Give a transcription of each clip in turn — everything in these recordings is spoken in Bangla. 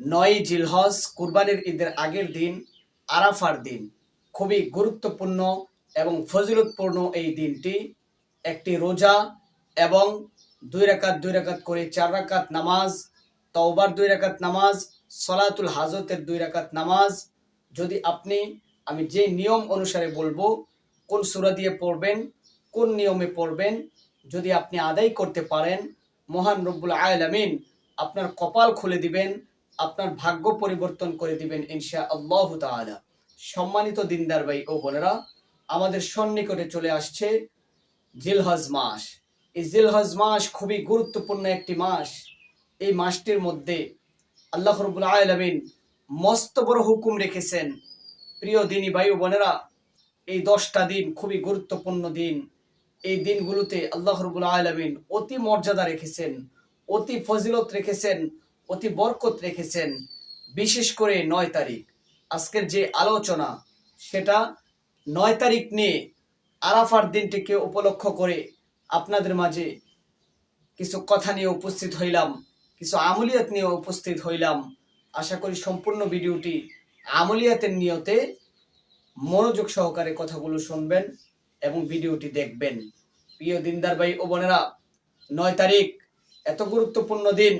নয় জিলহজ কুরবানির ঈদের আগের দিন, আরাফার দিন। খুবই গুরুত্বপূর্ণ এবং ফজিলতপূর্ণ এই দিনটি। একটি রোজা এবং দুই রাকাত দুই রাকাত করে চার রাকাত নামাজ, তওবার দুই রাকাত নামাজ, সলাতুল হাজতের দুই রাকাত নামাজ। যদি আপনি, আমি যে নিয়ম অনুসারে বলব, কোন সুরা দিয়ে পড়বেন, কোন নিয়মে পড়বেন, যদি আপনি আদায় করতে পারেন, মহান রব্বুল আলামিন আপনার কপাল খুলে দিবেন আপনার ভাগ্য পরিবর্তন করে দিবেন ইনশা আল্লাহ তাআলা। সম্মানিত দিনদার ভাই ও বোনেরা, আমাদের সন্নিকটে চলে আসছে জিলহজ মাস। এই জিলহজ মাস খুবই গুরুত্বপূর্ণ একটি মাস। এই মাসটির মধ্যে আল্লাহ রবুল আলমিন মস্ত বড় হুকুম রেখেছেন। প্রিয় দিনী ও বোনেরা, এই দশটা দিন খুবই গুরুত্বপূর্ণ দিন। এই দিনগুলোতে আল্লাহ রবুল আলমিন অতি মর্যাদা রেখেছেন, অতি ফজিলত রেখেছেন অতি বরকত রেখেছেন, বিশেষ করে নয় তারিখ। আজকের যে আলোচনা, সেটা নয় তারিখ নিয়ে আরাফার দিনটিকে উপলক্ষ করে আপনাদের মাঝে কিছু কথা নিয়ে উপস্থিত হইলাম, কিছু আমলিয়াত নিয়ে উপস্থিত হইলাম। আশা করি সম্পূর্ণ ভিডিওটি আমলিয়াতের নিয়তে মনোযোগ সহকারে কথাগুলো শুনবেন এবং ভিডিওটি দেখবেন। প্রিয় দিনদার ভাই ও বোনেরা, নয় তারিখ, এত গুরুত্বপূর্ণ দিন।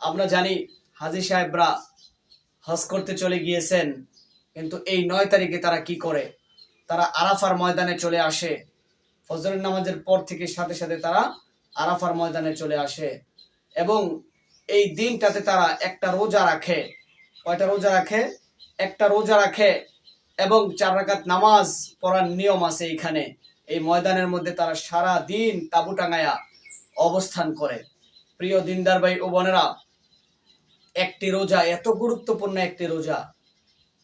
আমরা জানি হাজি সাহেবরা হজ করতে চলে গিয়েছেন, কিন্তু এই নয় তারিখে তারা কি করে? তারা আরাফার ময়দানে চলে আসে। ফজরের নামাজের পর থেকে সাথে সাথে তারা আরাফার ময়দানে চলে আসে। এবং এই দিনটাতে তারা একটা রোজা রাখে। কয়টা রোজা রাখে? একটা রোজা রাখে এবং চার রাকাত নামাজ পড়ার নিয়ম আছে এইখানে এই ময়দানের মধ্যে তারা সারা দিন তাবু অবস্থান করে। প্রিয় দিনদার ভাই ও বোনেরা একটি রোজা, এত গুরুত্বপূর্ণ একটি রোজা।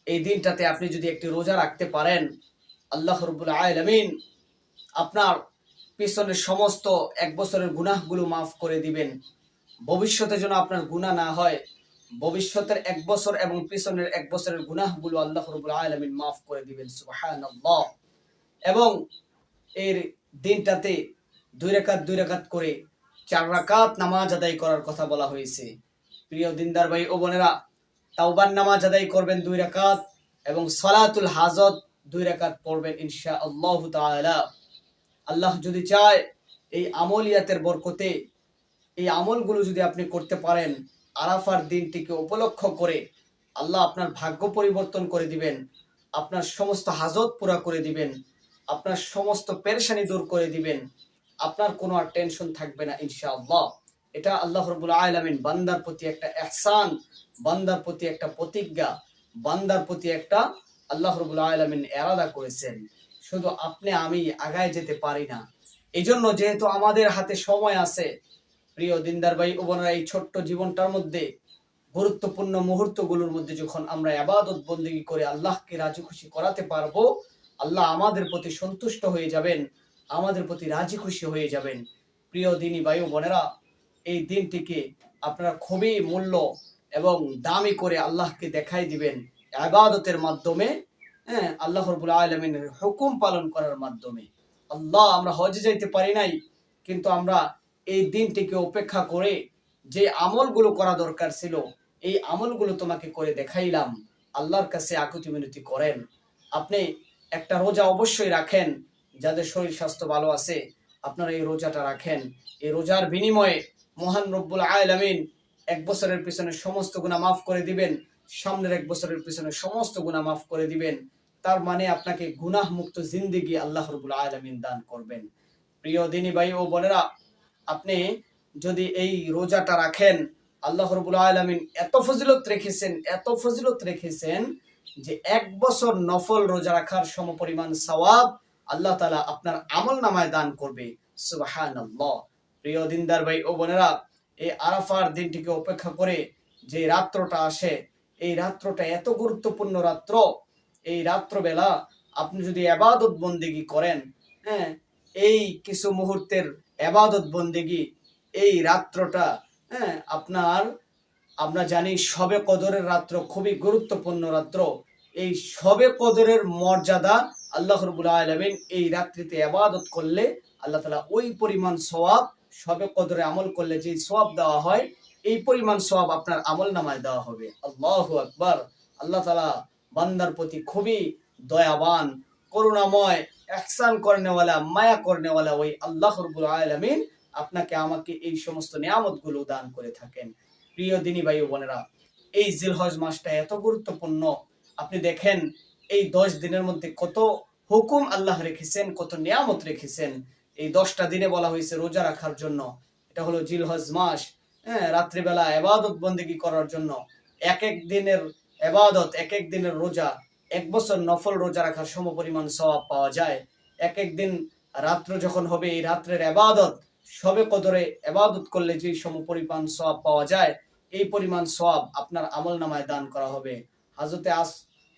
এই দিনটাতে আপনি যদি একটি রোজা রাখতে পারেন, আল্লাহ রবুল আলমিন আপনার পিছনের সমস্ত এক বছরের গুনাহগুলো মাফ করে দিবেন। ভবিষ্যতে যেন আপনার গুনাহ না হয়, ভবিষ্যতের এক বছর এবং পিছনের এক বছরের গুনাহগুলো আল্লাহ রবুল আলমিন মাফ করে দিবেন, সুবহানাল্লাহ। এবং এর দিনটাতে দুই রাকাত দুই রাকাত করে চার রাকাত নামাজ আদায় করার কথা বলা হয়েছে। প্রিয় দিনদার ভাই ও বোনেরা, তাওবার নামাজ আদায় করবেন দুই রাকাত এবং সলাতুল হাজত দুই রাকাত পড়বেন ইনশা আল্লাহ আল্লাহ যদি চায়, এই আমলিয়াতের বরকতে এই আমলগুলো যদি আপনি করতে পারেন, আরাফার দিনটিকে উপলক্ষ করে আল্লাহ আপনার ভাগ্য পরিবর্তন করে দিবেন, আপনার সমস্ত হাজত পুরা করে দিবেন, আপনার সমস্ত পেরেশানি দূর করে দিবেন, আপনার কোনো আর টেনশন থাকবে না ইনশাআল্লাহ। এটা আল্লাহ রবুল আলমিন বান্দার প্রতি একটা এহসান বান্দার প্রতি একটা প্রতিজ্ঞা, বান্দার প্রতি একটা আল্লাহ রবুল আলমিন এরাদা করেছেন। শুধু আপনি, আমি আগায় যেতে পারি না। এই জন্য যেহেতু আমাদের হাতে সময় আছে, প্রিয় দিনদার ভাই ও বোনেরা, এই ছোট্ট জীবনটার মধ্যে, গুরুত্বপূর্ণ মুহূর্তগুলোর মধ্যে যখন আমরা আবাদত বন্দী করে আল্লাহকে রাজি খুশি করাতে পারব, আল্লাহ আমাদের প্রতি সন্তুষ্ট হয়ে যাবেন, আমাদের প্রতি রাজি খুশি হয়ে যাবেন। প্রিয় দিনী ও বোনেরা এই দিনটিকে আপনারা খুবই মূল্য এবং দামি করে আল্লাহকে দেখাই দিবেন আবাদতের মাধ্যমে হ্যাঁ আল্লাহ রবুল আলমিনের হুকুম পালন করার মাধ্যমে। আল্লাহ, আমরা হজে যাইতে পারি নাই, কিন্তু আমরা এই দিনটিকে উপেক্ষা করে যে আমলগুলো করা দরকার ছিল, এই আমলগুলো তোমাকে করে দেখাইলাম। আল্লাহর কাছে আকুতি মিনতি করেন। আপনি একটা রোজা অবশ্যই রাখেন, যাদের শরীর স্বাস্থ্য ভালো আছে, আপনারা এই রোজাটা রাখেন। এই রোজার বিনিময়ে মহান রব্বুল আলামিন এক বছরের পিছনে সমস্ত গুণা মাফ করে দিবেন, সামনের এক বছরের পিছনে সমস্ত গুণা মাফ করে দিবেন। তার মানে আপনাকে গুনাহ মুক্ত জিন্দিগি আল্লাহ রবুল আলমিন দান করবেন। প্রিয় দিনী ভাই ও বোনেরা, আপনি যদি এই রোজাটা রাখেন, আল্লাহ রবুল আলমিন এত ফজিলত রেখেছেন, এত ফজিলত রেখেছেন যে এক বছর নফল রোজা রাখার সমপরিমাণ সওয়াব আল্লাহ তালা আপনার আমল নামায় দান করবে। সুবাহান প্রিয় দিনদার ভাই ও বোনেরা, এই আরাফার দিনটিকে অপেক্ষা করে যে রাত্রটা আসে, এই রাত্রটা এত গুরুত্বপূর্ণ রাত্র। এই রাত্রবেলা আপনি যদি আবাদত বন্দেগি করেন হ্যাঁ এই কিছু মুহূর্তের আবাদত বন্দেগি, এই রাত্রটা হ্যাঁ আপনার, আমরা জানি সবে কদরের রাত্র খুবই গুরুত্বপূর্ণ রাত্র। এই সবে কদরের মর্যাদা আল্লাহ রবুল আলমিন এই রাত্রিতে আবাদত করলে আল্লাহ তালা ওই পরিমাণ সওয়াব সবে কদরে আমল করলে যে সওয়াব দেওয়া হয়, এই পরিমাণ সব আপনার আমল নামায় দেওয়া হবে। আল্লাহ আকবার। আল্লাহ তালা বান্দার প্রতি খুবই দয়াবান, করুণাময় একসান করনেওয়ালা, মায়া করনেওয়ালা ওই আল্লাহ রবুল আলমিন আপনাকে আমাকে এই সমস্ত নিয়ামতগুলো দান করে থাকেন। প্রিয় দিনী ভাই বোনেরা, এই জিলহজ মাসটা এত গুরুত্বপূর্ণ। আপনি দেখেন, এই দশ দিনের মধ্যে কত হুকুম আল্লাহ রেখেছেন, কত নিয়ামত রেখেছেন। এই দশটা দিনে বলা হয়েছে রোজা রাখার জন্য। এটা হলো জিলহজ মাস হ্যাঁ রাত্রিবেলা এবাদত বন্দেগি করার জন্য। এক এক দিনের এবাদত, এক এক দিনের রোজা, এক বছর নফল রোজা রাখার সম পরিমাণ সওয়াব পাওয়া যায়। এক এক দিন রাত্র যখন হবে, এই রাত্রের এবাদত, সবে কদরে এবাদত করলে যে সম পরিমাণ সওয়াব পাওয়া যায়, এই পরিমাণ সওয়াব আপনার আমল নামায় দান করা হবে। হাজতে আস,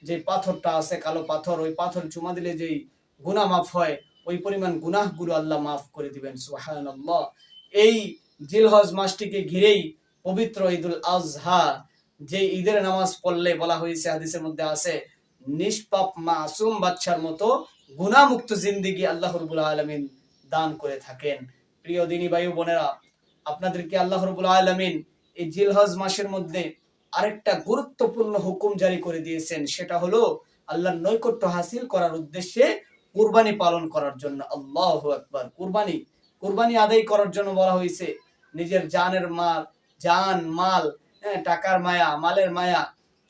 যে পাথরটা আছে, কালো পাথর, ওই পাথর চুমা দিলে যেই গুনাহ মাফ হয় ওই পরিমাণ গুনাহগুলো আল্লাহ মাফ করে দিবেন, সুবহানাল্লাহ। এই জিলহজ মাসটিকে ঘিরেই পবিত্র ঈদুল আজহা, যে ঈদের নামাজ পড়লে বলা হয়েছে, হাদিসের মধ্যে আছে, নিষ্পাপ মাসুম বাচ্চার মতো গুনামুক্ত জিন্দিগি আল্লাহ রবুল আলমিন দান করে থাকেন। প্রিয় দিনী বায়ু বোনেরা, আপনাদেরকে আল্লাহ রবুল আলমিন এই জিলহজ মাসের মধ্যে আরেকটা গুরুত্বপূর্ণ হুকুম জারি করে দিয়েছেন, সেটা হলো আল্লাহর নৈকট্য হাসিল করার উদ্দেশ্যে কুরবানি পালন করার জন্য আল্লাহ আকবার। কুরবানি কুরবানি আদায় করার জন্য বলা হয়েছে নিজের জানের মাল জান মাল হ্যাঁ, টাকার মায়া মালের মায়া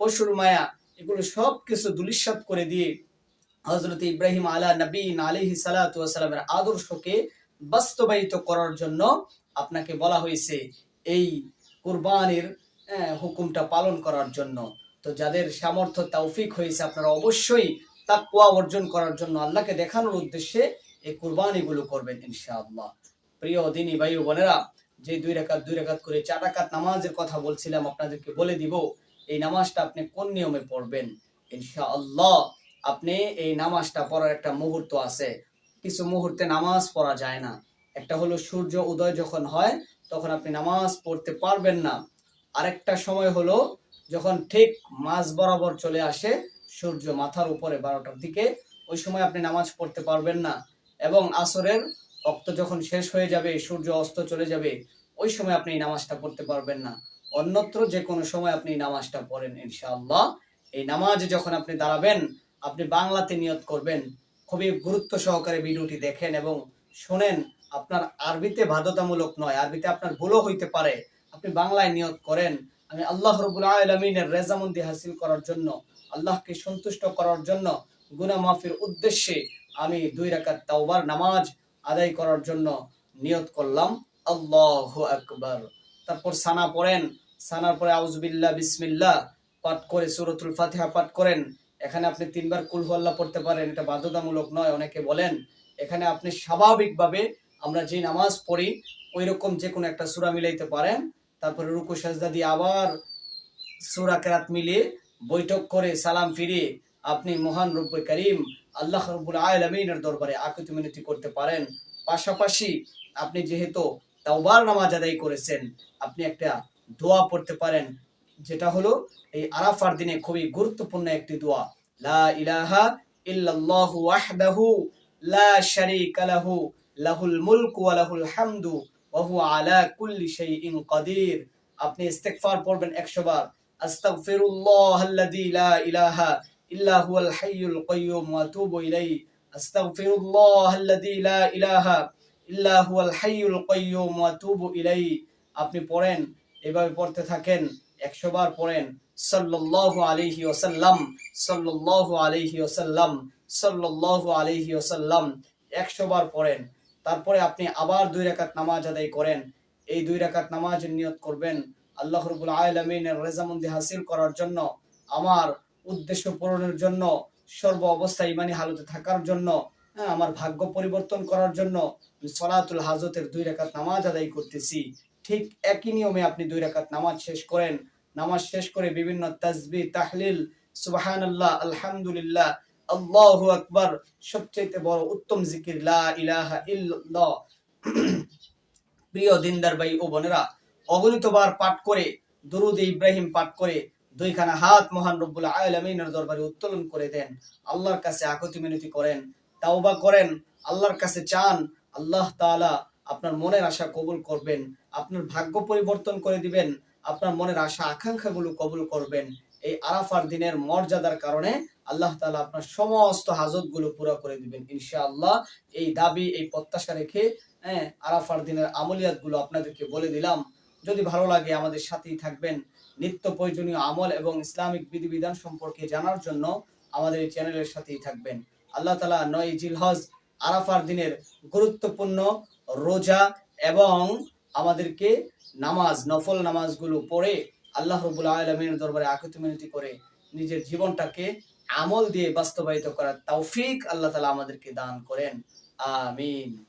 পশুর মায়া এগুলো সব কিছু দুলিশ্বাত করে দিয়ে হজরত ইব্রাহিম আলা নবীন আলিহি সালামের আদর্শকে বাস্তবায়িত করার জন্য আপনাকে বলা হয়েছে এই কুরবানির আহ, হুকুমটা পালন করার জন্য। তো যাদের সামর্থ্য তৌফিক হয়েছে আপনারা অবশ্যই তাকওয়া অর্জন করার জন্য আল্লাহকে দেখানোর উদ্দেশ্যে এই কুরবানিগুলো করবেন ইনশাআল্লাহ। প্রিয় দিনী ভাই বোনেরা, যে দুই রাকাত দুই রাকাত করে চার রাকাত নামাজের কথা বলছিলাম, আপনাদেরকে বলে দিব, এই নামাজটা আপনি কোন নিয়মে পড়বেন? ইনশাআল্লাহ, আপনি এই নামাজটা পড়ার একটা মুহূর্ত আছে। কিছু মুহূর্তে নামাজ পড়া যায় না। একটা হলো সূর্য উদয় যখন হয়, তখন আপনি নামাজ পড়তে পারবেন না। আরেকটা সময় হলো যখন ঠিক মাঝ বরাবর চলে আসে সূর্য মাথার উপরে বারোটার দিকে, ওই সময় আপনি নামাজ পড়তে পারবেন না। এবং আসরের রক্ত যখন শেষ হয়ে যাবে, সূর্য অস্ত চলে যাবে, ওই সময় আপনি নামাজটা পড়তে পারবেন না। অন্যত্র যে কোনো সময় আপনি নামাজটা পড়েন, ইনশাআল্লাহ। এই নামাজে যখন আপনি দাঁড়াবেন, আপনি বাংলাতে নিয়ত করবেন। খুবই গুরুত্ব সহকারে ভিডিওটি দেখেন এবং শোনেন, আপনার আরবিতে বাধ্যতামূলক নয়, আরবিতে আপনার ভুলও হইতে পারে। আপনি বাংলায় নিয়ত করেন আমি আল্লাহ রবুল আলমিনের রেজামন্দি হাসিল করার জন্য, আল্লাহকে সন্তুষ্ট করার জন্য গুনা মাফির উদ্দেশ্যে আমি দুই রাকাত তাওবার নামাজ আদায় করার জন্য নিয়ত করলাম। আল্লাহ আকবার। তারপর সানা পড়েন। সানার পরে আউজবিল্লাহ বিসমিল্লাহ পাঠ করে সুরতুল ফাতিহা পাঠ করেন। এখানে আপনি তিনবার কুল আল্লাহ পড়তে পারেন, এটা বাধ্যতামূলক নয়, অনেকে বলেন। এখানে আপনি স্বাভাবিকভাবে আমরা যে নামাজ পড়ি ওই রকম যে কোনো একটা সূরা মিলাইতে পারেন। তারপরে রুকু সাজদা দিয়ে আবার সূরা কেরাত মিলিয়ে বৈঠক করে সালাম ফিরিয়ে আপনি মহান রব্বুল করিম আল্লাহ রব্বুল আলমিনের দরবারে আকুতি মিনতি করতে পারেন। পাশাপাশি আপনি যেহেতু তাওবার নামাজ আদায় করেছেন, আপনি একটা দোয়া পড়তে পারেন, যেটা হলো এই আরাফার দিনে খুবই গুরুত্বপূর্ণ একটি দোয়া। লা ইলাহা ইল্লাল্লাহু ওয়াহদাহু লা শারীকা লাহু, লাহুল মুলকু ওয়া লাহুল হামদু কুল্লি শাইইন কাদির। আপনি ইস্তেগফার পড়বেন 100 বার। আস্তাগফিরুল্লাহাল্লাযী লা ইলাহা ইল্লা হুয়াল হাইয়ুল কাইয়্যুম ওয়া আতুবু ইলাইহি। আস্তাগফিরুল্লাহাল্লাযী লা ইলাহা ইল্লা হুয়াল হাইয়ুল কাইয়্যুম ওয়া আপনি পড়েন, এভাবে পড়তে থাকেন 100 বার পড়েন। সাল্লাল্লাহু আলাইহি ওয়াসাল্লাম, সাল্লাল্লাহু আলাইহি ওয়াসাল্লাম, সাল্লাল্লাহু আলাইহি ওয়াসাল্লাম 100 বার পড়েন। তারপরে আপনি আবার দুই রাকাত নামাজ আদায় করেন। এই দুই রাকাত নামাজ নিয়ত করবেন। আল্লাহ রবুল আলমিনের রেজামন্দি হাসিল করার জন্য আমার উদ্দেশ্য পূরণের জন্য সর্ব অবস্থায় ইমানি হালতে থাকার জন্য হ্যাঁ, আমার ভাগ্য পরিবর্তন করার জন্য সলাতুল হাজতের দুই রাকাত নামাজ আদায় করতেছি। ঠিক একই নিয়মে আপনি দুই রাকাত নামাজ শেষ করেন। নামাজ শেষ করে বিভিন্ন তাজবি তাহলিল সুবহানাল্লাহ আলহামদুলিল্লাহ আল্লাহু আকবার সবচেয়ে বড় উত্তম জিকির, লা ইলাহা ইল্লাল্লাহ। প্রিয় দিনদার ভাই ও বোনেরা, অগণিতবার পাঠ করে, দরুদ ইব্রাহিম পাঠ করে, দুইখানা হাত মহান রব্বুল আলমিনের দরবারে উত্তোলন করে দেন। আল্লাহর কাছে আকতি মিনতি করেন, তাওবা করেন, আল্লাহর কাছে চান, আল্লাহ তাআলা আপনার মনের আশা কবুল করবেন, আপনার ভাগ্য পরিবর্তন করে দিবেন, আপনার মনের আশা, আকাঙ্ক্ষাগুলো কবুল করবেন। এই আরাফার দিনের মর্যাদার কারণে আল্লাহ তালা আপনার সমস্ত হাজতগুলো পুরো করে দিবেন ইনশাআল্লাহ। এই দাবি, এই প্রত্যাশা রেখে হ্যাঁ আরাফার দিনের আমলিয়াতগুলো আপনাদেরকে বলে দিলাম। যদি ভালো লাগে আমাদের সাথেই থাকবেন। নিত্য প্রয়োজনীয় আমল এবং ইসলামিক বিধিবিধান সম্পর্কে জানার জন্য আমাদের এই চ্যানেলের সাথেই থাকবেন। আল্লাহ তালা নয় জিলহজ, আরাফার দিনের গুরুত্বপূর্ণ রোজা এবং আমাদেরকে নামাজ, নফল নামাজগুলো পড়ে আল্লাহ রবুল আলমীর দরবারে আকুতি মিনতি করে নিজের জীবনটাকে আমল দিয়ে বাস্তবায়িত করার তৌফিক আল্লাহ তালা আমাদেরকে দান করেন। আমিন।